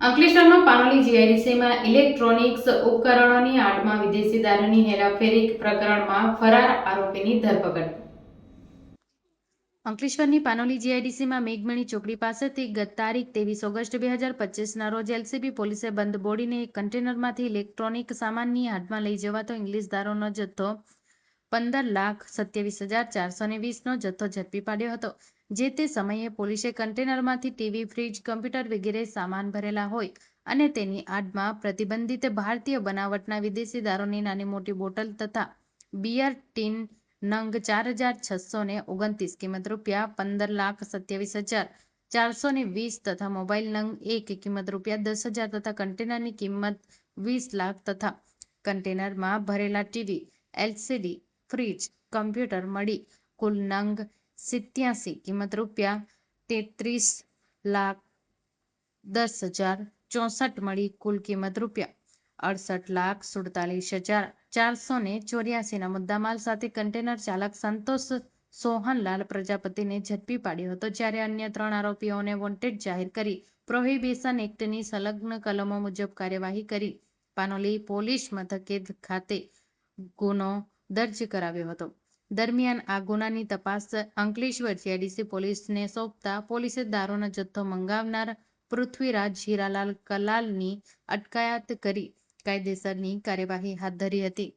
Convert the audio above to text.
અંકલેશ્વરમાં પાનોલી જીઆઈડીસીમાં ઇલેક્ટ્રોનિક્સ ઉપકરણોની આડમાં વિદેશી દારૂની હેરાફેરી પ્રકરણમાં ફરાર આરોપીની ધરપકડ. અંકલેશ્વરની પાનોલી જીઆઈડીસીમાં મેઘમણી ચોકડી પાસેથી ગત તારીખ ત્રેવીસ ઓગસ્ટ બે હજાર પચીસના રોજ એલસીબી પોલીસે બંધ બોડીને એક કન્ટેનરમાંથી ઇલેક્ટ્રોનિક સામાનની હાથમાં લઈ જવાતો ઇંગ્લિશ દારૂનો જથ્થો પંદર લાખ સત્યાવીસ હજાર ચારસો ને વીસનો જથ્થો ઝડપી પાડ્યો હતો, જે તે સમયે પોલીસે કન્ટેનરમાંથી ટીવી, ફ્રીજ, કમ્પ્યુટર વગેરે સામાન ભરેલા હોય અને તેની આડમાં પ્રતિબંધિત ભારતીય બનાવટના વિદેશી દારૂની નાની મોટી બોટલ તથા બિયર ટીન નંગ ચાર હજાર છસો ને ઓગણત્રીસ કિંમત રૂપિયા, પંદર લાખ સત્યાવીસ હજાર ચારસો ને વીસ તથા મોબાઈલ નંગ એક કિંમત રૂપિયા દસ હજાર તથા કન્ટેનરની કિંમત વીસ લાખ તથા કન્ટેનરમાં ભરેલા ટીવી, એલસીડી ફ્રીજ કમ્પ્યુટર મળી કુલ નંગ સિત્યાસી કિંમત રૂપિયા તેત્રીસ લાખ દસ હજાર ચોસઠ મળી કુલ કિંમત રૂપિયા અડસઠ લાખ સુડતાલીસ હજાર ચારસો ને ચોર્યાસીના મુદ્દામાલ સાથે કન્ટેનર ચાલક સંતોષ સોહનલાલ પ્રજાપતિને ઝડપી પાડ્યો હતો જ્યારે અન્ય ત્રણ આરોપીઓને વોન્ટેડ જાહેર કરી પ્રોહિબિશન એક્ટની સંલગ્ન કલમો મુજબ કાર્યવાહી કરી પાનોલી પોલીસ મથકે ખાતે ગુનો દર્જ કરાવ્યો હતો. દરમિયાન આ ગુનાની તપાસ અંકલેશ્વર જીઆઈડીસી પોલીસને સોંપતા પોલીસે દારૂનો જથ્થો મંગાવનાર પૃથ્વીરાજ હીરાલાલ કલાલની અટકાયત કરી કાયદેસરની કાર્યવાહી હાથ ધરી હતી.